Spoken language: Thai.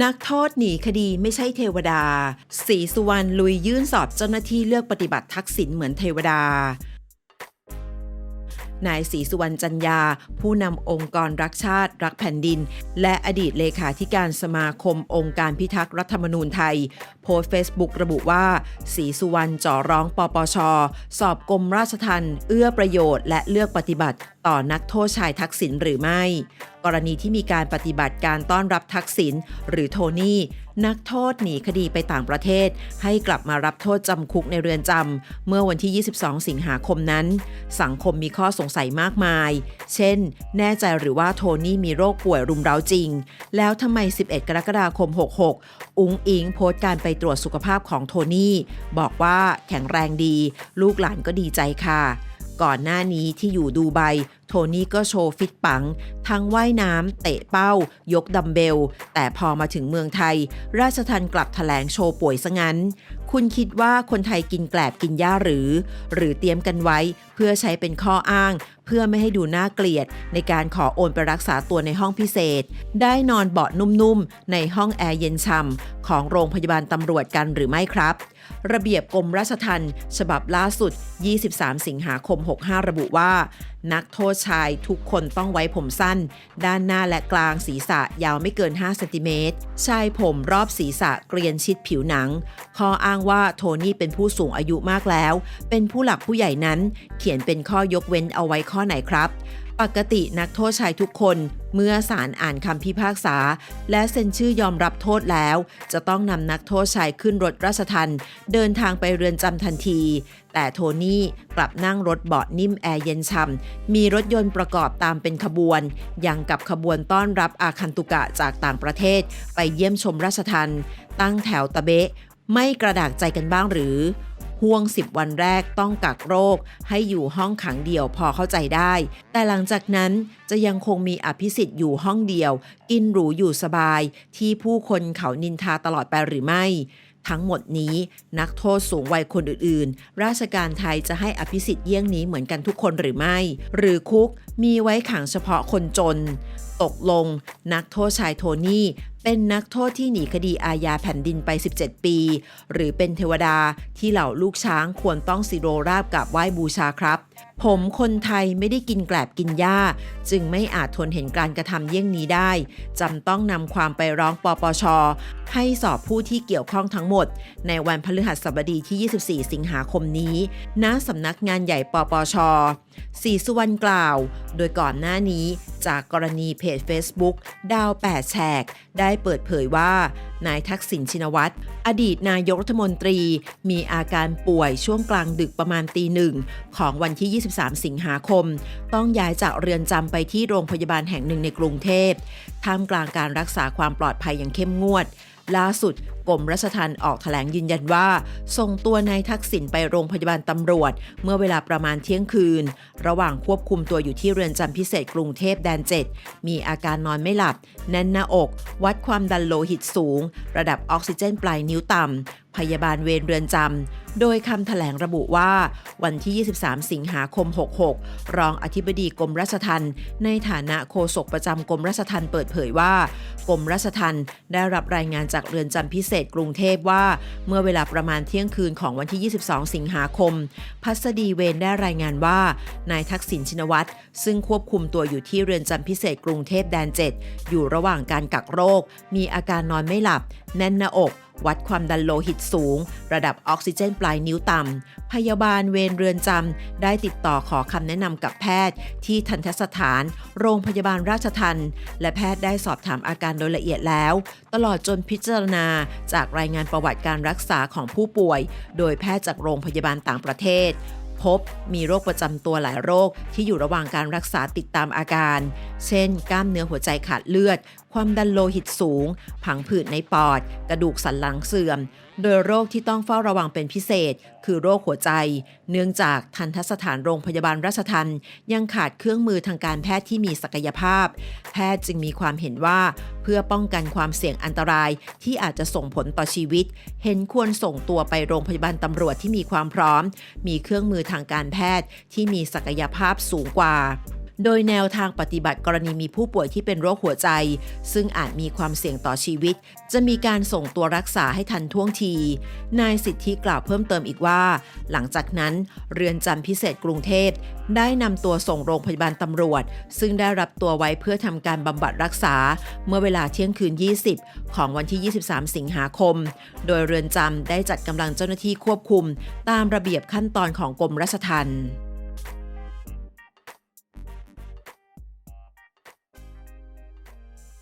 นักโทษหนีคดีไม่ใช่เทวดาศรีสุวรรณลุยยื่นสอบเจ้าหน้าที่เลือกปฏิบัติทักษิณเหมือนเทวดา นายศรีสุวรรณจันยา ผู้นำองค์กรรักชาติ รักแผ่นดิน และอดีตเลขาธิการสมาคมองค์การพิทักษ์รัฐธรรมนูญไทย โพสต์เฟซบุ๊กระบุว่าศรีสุวรรณจ่อร้องปปช สอบกรมราชทัณฑ์เอื้อประโยชน์และเลือกปฏิบัติ ต่อนักโทษชายทักษิณหรือไม่ กรณีที่มีการปฏิบัติการต้อนรับทักษิณหรือโทนี่ นักโทษหนีคดีไปต่างประเทศ ให้กลับมารับโทษจำคุกในเรือนจำเมื่อวันที่ 22 สิงหาคมนั้น สังคมมีข้อสงสัยมากมาย เช่น แน่ใจหรือว่าโทนี่มีโรคป่วยรุมเร้าจริง แล้วทำไม 11 กรกฎาคม 66 อุ้งอิงโพสต์การไปตรวจสุขภาพของโทนี่ บอกว่าแข็งแรงดี ลูกหลานก็ดีใจค่ะ ก่อนหน้านี้ที่อยู่ดูไบโทนี่ก็โชว์ฟิตปัง ทั้งว่ายน้ำ เตะเป้า ยกดัมเบล แต่พอมาถึงเมืองไทย ราชทันกลับถแถลงโชว์ป่วยซะงั้น คุณคิดว่าคนไทยกินแกลบกินหญ้าหรือ หรือเตรียมกันไว้เพื่อใช้เป็นข้ออ้าง เพื่อไม่ให้ดูน่าเกลียด ในการขอโอนไปรักษาตัวในห้องพิเศษ ได้นอนเบาะนุ่มๆ ในห้องแอร์เย็นช่ำของโรงพยาบาลตำรวจกันหรือไม่ครับระเบียบกรมราชทัณฑ์ฉบับล่าสุด 23 สิงหาคม 65 ระบุว่า นักโทษษชาย ทุกคนต้องไว้ผมสั้น ด้านหน้าและกลางศีรษะยาวไม่เกิน5เซนติเมตรชายผมรอบศีรษะเกรียนชิดผิวหนัง ข้ออ้างว่าโทนี่เป็นผู้สูงอายุมากแล้ว เป็นผู้หลักผู้ใหญ่นั้น เขียนเป็นข้อยกเว้นเอาไว้ข้อไหนครับ ปกตินักโทษชายทุกคนเมื่อศาลอ่านคำพิพากษา และเซ็นชื่อยอมรับโทษแล้ว จะต้องนำนักโทษชายขึ้นรถราชทันเดินทางไปเรือนจำทันที แต่โทนี่กลับนั่งรถเบาะนิ่มแอร์เย็นช่ำมีรถยนต์ประกอบตามเป็นขบวน ยังกับขบวนต้อนรับอาคันตุกะจากต่างประเทศ ไปเยี่ยมชมราชทันตั้งแถวตะเบะ ไม่กระดากใจกันบ้างหรือ ห่วง 10 วันแรกต้องกักโรค ให้อยู่ห้องขังเดี่ยวพอเข้าใจได้ แต่หลังจากนั้นจะยังคงมีอภิสิทธิ์อยู่ห้องเดียว กินหรูอยู่สบาย ที่ผู้คนเขานินทาตลอดไปหรือไม่ทั้งหมดนี้นักโทษสูงวัยคนอื่นๆ ราชการไทยจะให้อภิสิทธิ์เยี่ยงนี้เหมือนกันทุกคนหรือไม่ หรือคุกมีไว้ขังเฉพาะคนจน ตกลง นักโทษชายโทนี่ เป็นนักโทษที่หนีคดีอาญาแผ่นดินไป 17 ปี หรือเป็นเทวดาที่เหล่าลูกช้างควรต้องสิโรราบกับไหว้บูชาครับ ผมคนไทยไม่ได้กินแกลบกินหญ้า จึงไม่อาจทนเห็นการกระทำเยี่ยงนี้ได้จำต้องนำความไปร้องปปช ให้สอบผู้ที่เกี่ยวข้องทั้งหมด ในวันพฤหัสบดีที่ 24 สิงหาคมนี้ ณสำนักงานใหญ่ปปชศรีสุวรรณกล่าว โดยก่อนหน้านี้จากกรณีเพจ Facebook ดาว 8 แฉกได้ได้เปิดเผยว่า นายทักษิณชินวัตร อดีตนายกรัฐมนตรี มีอาการป่วยช่วงกลางดึกประมาณตีหนึ่ง ของวันที่ 23 สิงหาคม ต้องย้ายจากเรือนจำไปที่โรงพยาบาลแห่งหนึ่งในกรุงเทพท่ามกลางการรักษาความปลอดภัยอย่างเข้มงวด ล่าสุด กรมรัชทัณฑ์ออกแถลงยืนยันว่า ส่งตัวนายทักษิณไปโรงพยาบาลตำรวจ เมื่อเวลาประมาณเที่ยงคืน ระหว่างควบคุมตัวอยู่ที่เรือนจำพิเศษกรุงเทพแดน 7 มีอาการนอนไม่หลับ แน่นหน้าอก วัดความดันโลหิตสูง ระดับออกซิเจนปลายนิ้วต่ำพยาบาลเวรเรือนจำ โดยคำแถลงระบุว่าวันที่ 23 สิงหาคม 66 รองอธิบดีกรมราชทัณฑ์ในฐานะโฆษกประจำกรมราชทัณฑ์เปิดเผยว่ากรมราชทัณฑ์ได้รับรายงานจากเรือนจำพิเศษกรุงเทพว่า เมื่อเวลาประมาณเที่ยงคืนของวันที่ 22 สิงหาคม พัสดีเวนได้รายงานว่านายทักษิณชินวัตรซึ่งควบคุมตัวอยู่ที่เรือนจำพิเศษกรุงเทพแดน 7 อยู่ระหว่างการกักโรค มีอาการนอนไม่หลับ แน่นหน้าอก วัดความดันโลหิตสูง ระดับออกซิเจนปลายนิ้วต่ำ พยาบาลเวรเรือนจำ ได้ติดต่อขอคำแนะนำกับแพทย์ ที่ทันตสถาน โรงพยาบาลราชทันและแพทย์ได้สอบถามอาการโดยละเอียดแล้ว ตลอดจนพิจารณาจากรายงานประวัติการรักษาของผู้ป่วย โดยแพทย์จากโรงพยาบาลต่างประเทศ พบ มีโรคประจำตัวหลายโรคที่อยู่ระหว่างการรักษาติดตามอาการ เช่น กล้ามเนื้อหัวใจขาดเลือด ความดันโลหิตสูง ผังผืดในปอด กระดูกสันหลังเสื่อมโดยโรคที่ต้องเฝ้าระวังเป็นพิเศษ คือโรคหัวใจ เนื่องจากทันทสถานโรงพยาบาลราชทันยังขาดเครื่องมือทางการแพทย์ที่มีศักยภาพ แพทย์จึงมีความเห็นว่า เพื่อป้องกันความเสี่ยงอันตรายที่อาจจะส่งผลต่อชีวิต เห็นควรส่งตัวไปโรงพยาบาลตำรวจที่มีความพร้อม มีเครื่องมือทางการแพทย์ที่มีศักยภาพสูงกว่า โดยแนวทางปฏิบัติกรณีมีผู้ป่วยที่เป็นโรคหัวใจ ซึ่งอาจมีความเสี่ยงต่อชีวิต จะมีการส่งตัวรักษาให้ทันท่วงที นายสิทธิกล่าวเพิ่มเติมอีกว่า หลังจากนั้นเรือนจำพิเศษกรุงเทพได้นำตัวส่งโรงพยาบาลตำรวจ ซึ่งได้รับตัวไว้เพื่อทำการบำบัดรักษา เมื่อเวลาเที่ยงคืน 20 ของวันที่ 23 สิงหาคม โดยเรือนจำได้จัดกำลังเจ้าหน้าที่ควบคุม ตามระเบียบขั้นตอนของกรมราชทัณฑ์